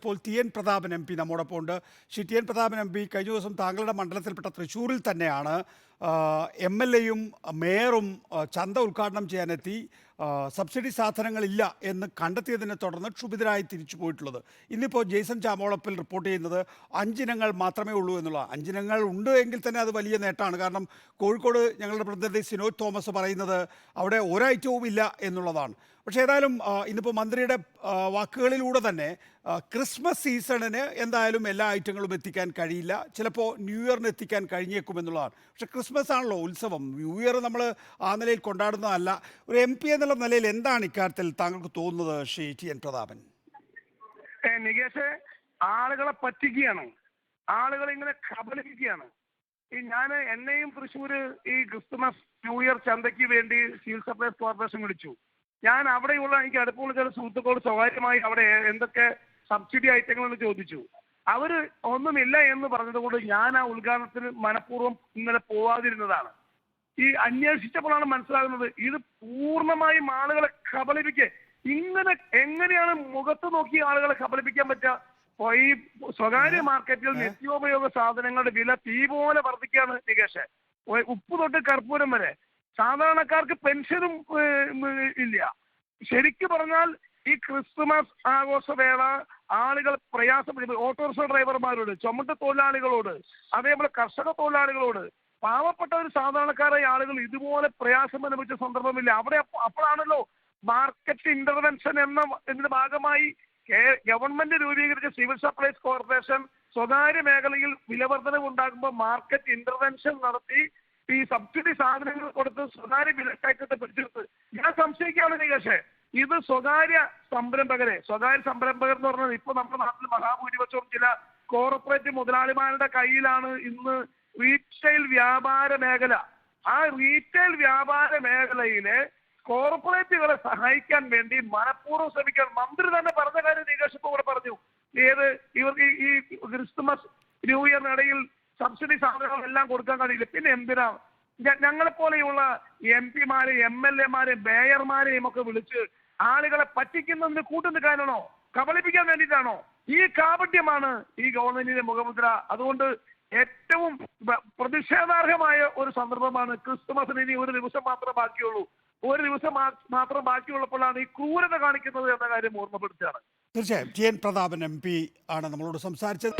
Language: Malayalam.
ഇപ്പോൾ T N Prathapan M P നമ്മോടൊപ്പം ഉണ്ട് Shri T N Prathapan M P കഴിഞ്ഞ ദിവസം താങ്കളുടെ മണ്ഡലത്തിൽപ്പെട്ട തൃശ്ശൂരിൽ തന്നെയാണ്. എം എൽ എയും മേയറും ചന്ത ഉദ്ഘാടനം ചെയ്യാനെത്തി. സബ്സിഡി സാധനങ്ങളില്ല എന്ന് കണ്ടെത്തിയതിനെ തുടർന്ന് ക്ഷുഭിതരായി തിരിച്ചു പോയിട്ടുള്ളത്. ഇന്നിപ്പോൾ ജെയ്സൺ ചാമോളപ്പിൽ റിപ്പോർട്ട് ചെയ്യുന്നത് അഞ്ചിനങ്ങൾ മാത്രമേ ഉള്ളൂ എന്നുള്ള. അഞ്ചിനങ്ങൾ ഉണ്ട് എങ്കിൽ തന്നെ അത് വലിയ നേട്ടമാണ്. കാരണം കോഴിക്കോട് ഞങ്ങളുടെ പ്രതിനിധി സിനോജ് തോമസ് പറയുന്നത് അവിടെ ഒരൈറ്റവും ഇല്ല എന്നുള്ളതാണ്. പക്ഷേ ഏതായാലും ഇന്നിപ്പോൾ മന്ത്രിയുടെ വാക്കുകളിലൂടെ തന്നെ ക്രിസ്മസ് സീസണിന് എന്തായാലും എല്ലാ ഐറ്റങ്ങളും എത്തിക്കാൻ കഴിയില്ല. ചിലപ്പോൾ ന്യൂ ഇയറിന് എത്തിക്കാൻ കഴിഞ്ഞേക്കും എന്നുള്ളതാണ്. പക്ഷേ ക്രിസ്മസ് ആണല്ലോ ഉത്സവം. ന്യൂ ഇയർ നമ്മൾ ആ നിലയിൽ കൊണ്ടാടുന്നതല്ല. ഒരു എം പി എന്നുള്ള നിലയിൽ എന്താണ് ഇക്കാര്യത്തിൽ താങ്കൾക്ക് തോന്നുന്നത് ശ്രീ ടി എൻ പ്രതാപൻ? നികേഷ് ആളുകളെ പറ്റിക്കുകയാണ്. ആളുകളെ ഇങ്ങനെ കബലിപ്പിക്കുകയാണ് ഈ ഞാൻ എന്നെയും തൃശ്ശൂർ ഈ ക്രിസ്മസ് ന്യൂ ഇയർ ചന്തയ്ക്ക് വേണ്ടി സിവിൽ സപ്ലൈസ് കോർപ്പറേഷൻ വിളിച്ചു. ഞാൻ അവിടെയുള്ള എനിക്ക് അടുപ്പമുള്ള ചില സുഹൃത്തുക്കളോട് സ്വകാര്യമായി അവിടെ എന്തൊക്കെ സബ്സിഡി ഐറ്റങ്ങളെന്ന് ചോദിച്ചു. അവർ ഒന്നുമില്ല എന്ന് പറഞ്ഞതുകൊണ്ട് ഞാൻ ആ ഉദ്ഘാടനത്തിന് മനഃപൂർവം ഇന്നലെ പോവാതിരുന്നതാണ്. ഈ അന്വേഷിച്ചപ്പോഴാണ് മനസ്സിലാകുന്നത് ഇത് പൂർണമായും ആളുകളെ കബളിപ്പിക്കുക. ഇങ്ങനെ എങ്ങനെയാണ് മുഖത്ത് നോക്കി ആളുകളെ കബളിപ്പിക്കാൻ പറ്റുക? ഈ സ്വകാര്യ മാർക്കറ്റിൽ നിത്യോപയോഗ സാധനങ്ങളുടെ വില തീ പോലെ വർദ്ധിക്കുകയാണ് നികേഷ്. ഉപ്പ് തൊട്ട് കർപ്പൂരം വരെ. സാധാരണക്കാർക്ക് പെൻഷനും ഇല്ല. ശരിക്കു പറഞ്ഞാൽ ഈ ക്രിസ്തുമസ് ആഘോഷവേള ആളുകൾ പ്രയാസപ്പെടുന്നത് ഓട്ടോറിക്ഷ ഡ്രൈവർമാരോട് ചുമട്ട് തൊഴിലാളികളോട് അതേപോലെ കർഷക തൊഴിലാളികളോട് പാവപ്പെട്ട ഒരു സാധാരണക്കാരായ ആളുകൾ ഇതുപോലെ പ്രയാസം അനുഭവിച്ച സന്ദർഭമില്ല. അവിടെ അപ്പോഴാണല്ലോ മാർക്കറ്റ് ഇന്റർവെൻഷൻ എന്ന ഇതിന്റെ ഭാഗമായി ഗവൺമെന്റ് രൂപീകരിച്ച സിവിൽ സപ്ലൈസ് കോർപ്പറേഷൻ സ്വകാര്യ മേഖലയിൽ വിലവർദ്ധനവ് ഉണ്ടാകുമ്പോൾ മാർക്കറ്റ് ഇന്റർവെൻഷൻ നടത്തി ഈ സബ്സിഡി സാധനങ്ങൾ കൊടുത്ത് സ്വകാര്യ വിലക്കയറ്റത്തെ പിടിച്ചെടുത്ത് ഞാൻ സംശയിക്കുകയാണ് നികേഷേ. ഇത് സ്വകാര്യ സംരംഭകരെ സ്വകാര്യ സംരംഭകർ എന്ന് പറഞ്ഞാൽ ഇപ്പൊ നമ്മുടെ നാട്ടിൽ മഹാഭൂരിപക്ഷവും ചില കോർപ്പറേറ്റ് മുതലാളിമാരുടെ കയ്യിലാണ് ഇന്ന് റീറ്റെയിൽ വ്യാപാര മേഖല. ആ റീറ്റെയിൽ വ്യാപാര മേഖലയിലെ കോർപ്പറേറ്റുകളെ സഹായിക്കാൻ വേണ്ടി മനഃപൂർവം ശ്രമിക്കാൻ മന്ത്രി തന്നെ പറഞ്ഞ കാര്യം നികേഷ് കൂടെ പറഞ്ഞു. ഏത് ഇവർക്ക് ഈ ക്രിസ്തുമസ് ന്യൂ ഇയറിനിടയിൽ സബ്സിഡി സാധനങ്ങൾ എല്ലാം കൊടുക്കാൻ കഴിയില്ല. പിന്നെ എന്തിനാ ഞങ്ങളെ പോലെയുള്ള എം പിമാരെ എം എൽ എമാരെ മേയർമാരെയും ഒക്കെ വിളിച്ച് ആളുകളെ പറ്റിക്കുന്നതിന് കൂട്ടു നിൽക്കാനാണോ കബളിപ്പിക്കാൻ വേണ്ടിയിട്ടാണോ? ഈ കാപട്യമാണ് ഈ ഗവൺമെന്റിന്റെ മുഖമുദ്ര. അതുകൊണ്ട് ഏറ്റവും പ്രതിഷേധാർഹമായ ഒരു സന്ദർഭമാണ് ക്രിസ്തുമസിന് ഇനി ഒരു ദിവസം മാത്രമേ ബാക്കിയുള്ളൂ. ഒരു ദിവസം മാത്രം ബാക്കിയുള്ളപ്പോഴാണ് ഈ ക്രൂരത കാണിക്കുന്നത് എന്ന കാര്യം ഓർമ്മപ്പെടുത്തുകയാണ്. തീർച്ചയായും. T. N. Prathapan M P ആണ് നമ്മളോട് സംസാരിച്ചത്.